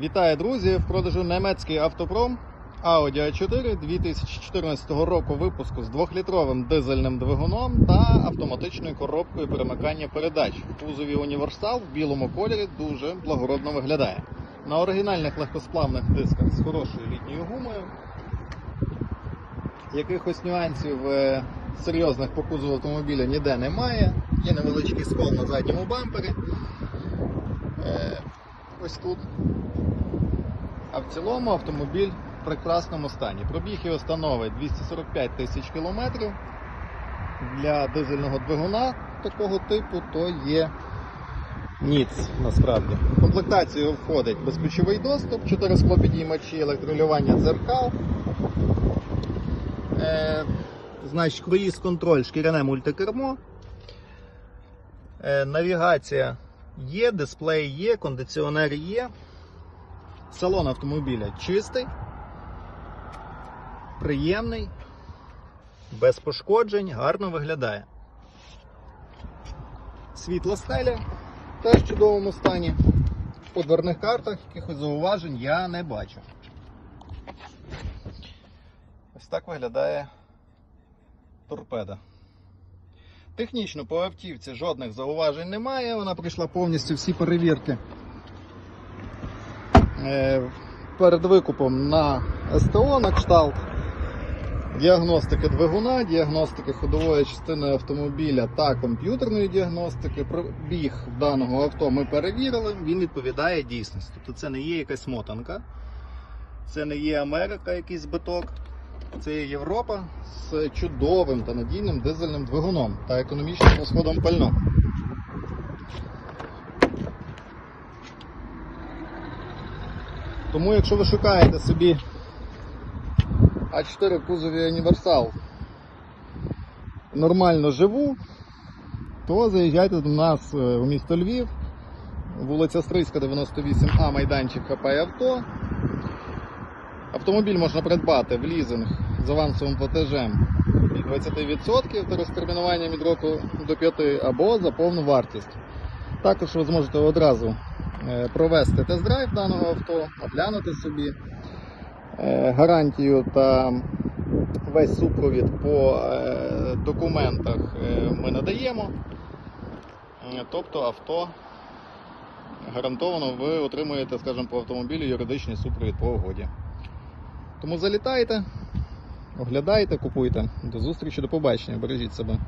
Вітаю, друзі! В продажу німецький автопром Audi A4 2014 року випуску з 2-літровим дизельним двигуном та автоматичною коробкою перемикання передач. Кузові універсал в білому кольорі дуже благородно виглядає. На оригінальних легкосплавних дисках з хорошою літньою гумою. Якихось нюансів е, серйозних по кузову автомобіля ніде немає. Є невеличкий скол на задньому бампері. Ось тут. А в цілому автомобіль в прекрасному стані. Пробіг його становить 245 тисяч кілометрів. Для дизельного двигуна такого типу то є ніц насправді. В комплектацію входить безключовий доступ, 4 склопідіймачі, електролювання дзеркал. Е, значить, круїз контроль, шкіряне мультикермо. Е, навігація є, дисплей є, кондиціонер є. Салон автомобіля чистий, приємний, без пошкоджень, гарно виглядає. Світла стеля теж в чудовому стані. По дверних картах якихось зауважень я не бачу. Ось так виглядає торпеда. Технічно по автівці жодних зауважень немає, вона пройшла повністю всі перевірки. Е, Перед викупом на СТО на кшталт діагностики двигуна, діагностики ходової частини автомобіля та комп'ютерної діагностики. Пробіг даного авто ми перевірили, він відповідає дійсності. Тобто це не є якась мотанка, це не є Америка, якийсь збиток. Це є Європа з чудовим та надійним дизельним двигуном та економічним розходом пального. Тому, якщо ви шукаєте собі А4 кузові універсал нормально живу, то заїжджайте до нас е, у місто Львів, вулиця Стрийська, 98А, майданчик ХП авто. Автомобіль можна придбати в лізинг з авансовим платежем від 20% та розтермінуванням від року до 5 або за повну вартість. Також ви зможете одразу е, провести тест-драйв даного авто, оглянути собі е, гарантію та весь супровід по е, документах ми надаємо. Тобто авто гарантовано ви отримуєте, скажімо, по автомобілю юридичний супровід по угоді. Тому залітайте, оглядайте, купуйте. До зустрічі, до побачення, бережіть себе.